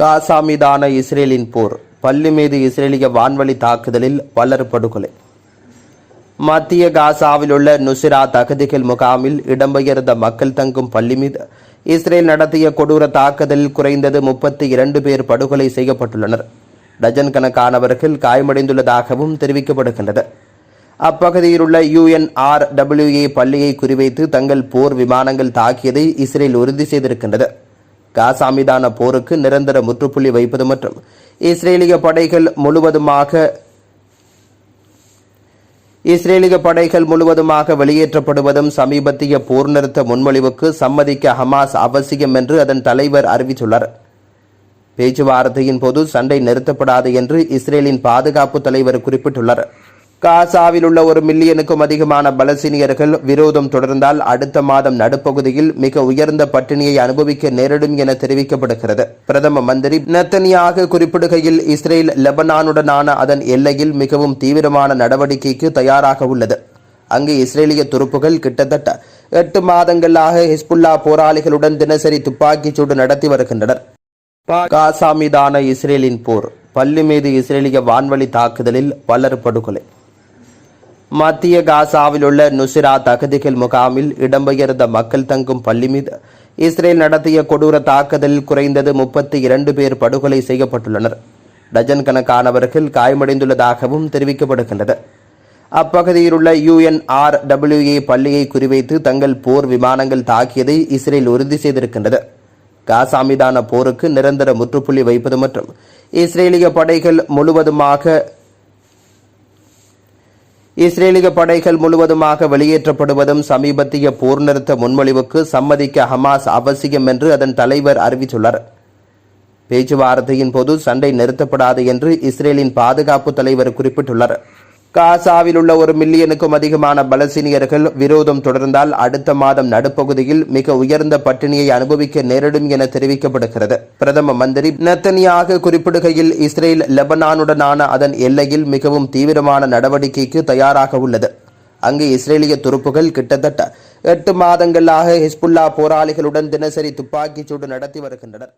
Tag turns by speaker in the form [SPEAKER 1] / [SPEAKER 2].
[SPEAKER 1] காசா மீதான இஸ்ரேலின் போர் பள்ளி மீது இஸ்ரேலிய வான்வழி தாக்குதலில் பலர் படுகொலை. மத்திய காசாவில் உள்ள நுசிராத் அகதிகள் முகாமில் இடம்பெயர்ந்த மக்கள் தங்கும் பள்ளி மீது இஸ்ரேல் நடத்திய கொடூர தாக்குதலில் குறைந்தது முப்பத்தி இரண்டு பேர் படுகொலை செய்யப்பட்டுள்ளனர். டஜன் கணக்கானவர்கள் காயமடைந்துள்ளதாகவும் தெரிவிக்கப்படுகின்றது. அப்பகுதியில் உள்ள யுஎன்ஆர்டபிள்யூஏ பள்ளியை குறிவைத்து தங்கள் போர் விமானங்கள் தாக்கியதை இஸ்ரேல் உறுதி செய்திருக்கின்றது. காசா மீதான போருக்கு நிரந்தர முற்றுப்புள்ளி வைப்பது மற்றும் இஸ்ரேலிய படைகள் முழுவதுமாக இஸ்ரேலிய படைகள் முழுவதுமாக வெளியேற்றப்படுவதும் சமீபத்திய போர் நிறுத்த முன்மொழிவுக்கு சம்மதிக்க ஹமாஸ் அவசியம் என்று அதன் தலைவர் அறிவித்துள்ளார். பேச்சுவார்த்தையின் போது சண்டை நிறுத்தப்படாது என்று இஸ்ரேலின் பாதுகாப்பு தலைவர் குறிப்பிட்டுள்ளார். காசாவில் உள்ள ஒரு மில்லியனுக்கும் அதிகமான பலசீனியர்கள் விரோதம் தொடர்ந்தால் அடுத்த மாதம் நடுப்பகுதியில் மிக உயர்ந்த பட்டினியை அனுபவிக்க நேரிடும் என தெரிவிக்கப்படுகிறது. பிரதம மந்திரி நெத்தனியாக குறிப்பிடுகையில் இஸ்ரேல் லெபனானுடனான அதன் எல்லையில் மிகவும் தீவிரமான நடவடிக்கைக்கு தயாராக உள்ளது. அங்கு இஸ்ரேலிய துருப்புகள் கிட்டத்தட்ட எட்டு மாதங்களாக ஹிஸ்புல்லா போராளிகளுடன் தினசரி துப்பாக்கிச் சூடு நடத்தி வருகின்றனர். காசா மீதான இஸ்ரேலின் போர் பள்ளி மீது இஸ்ரேலிய வான்வழி தாக்குதலில் பலர் படுகொலை. மத்திய காசாவில் உள்ள நுசிராத் அகதிகள் முகாமில் இடம்பெயர்ந்த மக்கள் தங்கும் பள்ளி மீது இஸ்ரேல் நடத்திய கொடூர தாக்குதலில் குறைந்தது முப்பத்தி இரண்டு பேர் படுகொலை செய்யப்பட்டுள்ளனர். டஜன் கணக்கானவர்கள் காயமடைந்துள்ளதாகவும் தெரிவிக்கப்படுகின்றது. அப்பகுதியில் உள்ள யுஎன்ஆர் டபிள்யூஏ பள்ளியை குறிவைத்து தங்கள் போர் விமானங்கள் தாக்கியதை இஸ்ரேல் உறுதி செய்திருக்கின்றது. காசா மீதான போருக்கு நிரந்தர முற்றுப்புள்ளி வைப்பது மற்றும் இஸ்ரேலிய படைகள் முழுவதுமாக இஸ்ரேலிய படைகள் முழுவதுமாக வெளியேற்றப்படுவதும் சமீபத்திய போர் நிறுத்த முன்மொழிவுக்கு சம்மதிக்க ஹமாஸ் அவசியம் என்று அதன் தலைவர் அறிவித்துள்ளார். பேச்சுவார்த்தையின் போது சண்டை நிறுத்தப்படாது என்று இஸ்ரேலின் பாதுகாப்பு தலைவர் குறிப்பிட்டுள்ளார். காசாவில் உள்ள ஒரு மில்லியனுக்கும் அதிகமான பலசீனியர்கள் விரோதம் தொடர்ந்தால் அடுத்த மாதம் நடுப்பகுதியில் மிக உயர்ந்த பட்டினியை அனுபவிக்க நேரிடும் என தெரிவிக்கப்படுகிறது. பிரதம மந்திரி நத்தனியாக குறிப்பிடுகையில் இஸ்ரேல் லெபனானுடனான அதன் எல்லையில் மிகவும் தீவிரமான நடவடிக்கைக்கு தயாராக உள்ளது. அங்கு இஸ்ரேலிய துருப்புகள் கிட்டத்தட்ட எட்டு மாதங்களாக ஹிஸ்புல்லா போராளிகளுடன் தினசரி துப்பாக்கிச் சூடு நடத்தி வருகின்றனர்.